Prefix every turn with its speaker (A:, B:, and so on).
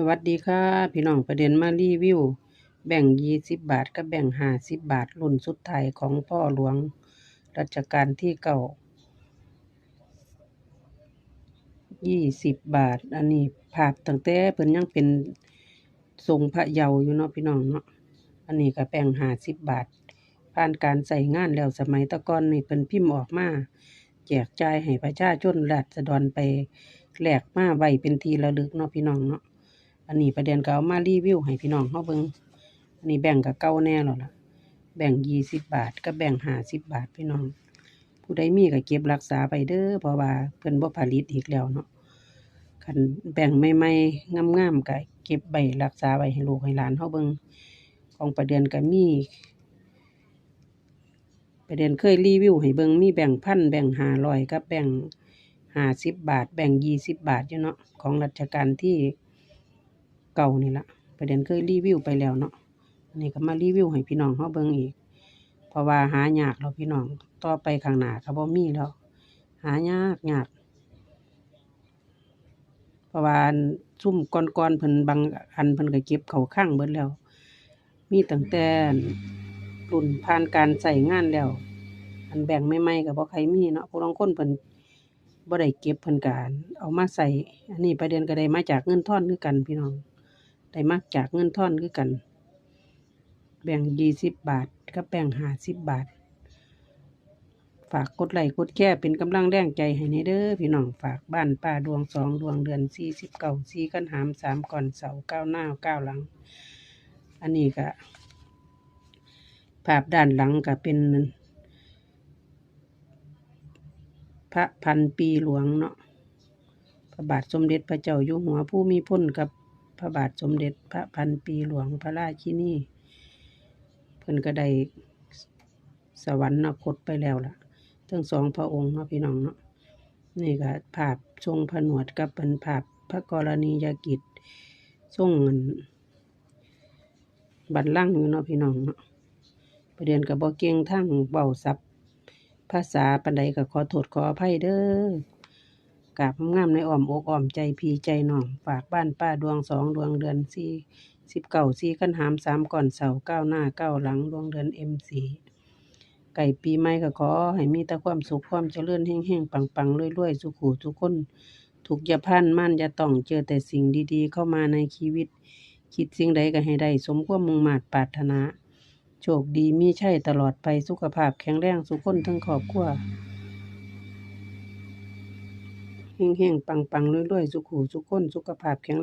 A: สวัสดีค่ะ พี่น้องประเด็นมารีวิว แบ่งยี่สิบบาทกับแบ่งห้าสิบบาทรุ่นสุดท้ายของพ่อหลวง รัชกาลที่เก้ายี่สิบบาท อันนี้ภาพตั้งแต่เพิ่นยังเป็นทรงพระเยาว์อยู่เนาะพี่น้องเนาะอันนี้ก็แบ่งห้าสิบบาท ผ่านการใส่งานแล้วสมัยตะกอนนี่เพิ่นพิมพ์ออกมาแจกจ่ายให้ประชาชนราษฎรไปแหลกมาไว้เป็นทีระลึกเนาะพี่น้องเนาะ อันนี้ประเด็นก็เอามารีวิวให้พี่น้องเฮาเบิ่งอันนี้แบ่งก็เก่าแน่แล้วล่ะ แบ่งยี่สิบบาทกับแบ่งห้าสิบบาทพี่น้อง ผู้ใดมีก็เก็บรักษาไปเด้อเพราะว่าเพิ่นบ่ผลิตอีกแล้วเนาะคันแบ่งใหม่ๆงามๆก็เก็บไว้รักษาไว้ให้ลูกให้หลานเฮาเบิ่งของประเด็นก็มีประเด็นเคยรีวิวให้เบิ่งมีแบ่งพันแบ่งห้าร้อยกับแบ่งห้าสิบบาท แบ่งยี่สิบบาทอยู่เนาะของรัชกาลที่ เก่านี่ละประเด็นเคยรีวิวไปแล้วเนาะอันนี้ก็มารีวิวให้พี่น้องเฮาเบิ่งอีก เพราะว่าหายากแล้วพี่น้องต่อไปข้างหน้าก็บ่มีแล้ว หายากยากเพราะว่าซุ่มก่อนๆเพิ่นบางอันเพิ่นก็เก็บเขาคลังเบิดแล้ว มีตั้งแต่รุ่นผ่านการใช้งานแล้ว อันแบ่งใหม่ๆก็บ่ใครมีเนาะผู้ลางคนเพิ่นบ่ได้เก็บเพิ่นก็เอามาใส่ อันนี้ประเด็นก็ได้มาจากเงินทอนคือกันพี่น้อง ได้มาจากเงินท่อนคือกัน แบ่งยี่สิบบาทกับแบ่งห้าสิบบาท ฝากกดไลค์กดแชร์เป็นกำลังแรงใจให้ในเด้อพี่น้องฝากบ้านป้าดวงสองดวงเดือนสี่สิบเก้าสี่กันหามสามก่อนเสาเก้าหน้าเก้าหลัง อันนี้ก็ภาพด้านหลังก็เป็น พระพันปีหลวงเนาะพระบาทสมเด็จพระเจ้าอยู่หัวผู้มีพลกับ พระบาทสมเด็จพระพันปีหลวงพระราชินีเพิ่นก็ได้สวรรคตไปแล้วล่ะ ทั้งสองพระองค์เนาะพี่น้องเนาะนี่ก็ภาพทรงผนวดกับเป็นภาพพระกรณียกิจทรงอันบัลลังอยู่เนาะพี่น้องเนาะประเด็นกับบ่เก่งทั้งเว้าศัพท์ภาษาปานใดก็ขอโทษขออภัยเด้อ กราบงามในอ้อมอกอ้อมใจพีใจน้อง ฝากบ้านป้าดวงสองดวงเดือนสี่สิบเก้าสี่กันหามสามก่อนเสาเก้าหน้าเก้าหลังดวงเดือนเอ็มสี่ไก่ปีใหม่ก็ขอให้มีแต่ความสุขความเจริญแห่งๆปังๆรวยๆสุขูทุกคนถูกยาพันมั่นยาต้องเจอแต่สิ่งดีๆ เข้ามาในชีวิต คิดสิ่งใดก็ให้ได้สมความมุ่งมา่ปรารถนา โชคดีมีใชัยตลอดไปสุขภาพแข็งแรงสุขคนทั้งครอบครัว แห้งๆ ปังๆรวยๆ สุขหูสุขคน สุขภาพแข็งแรง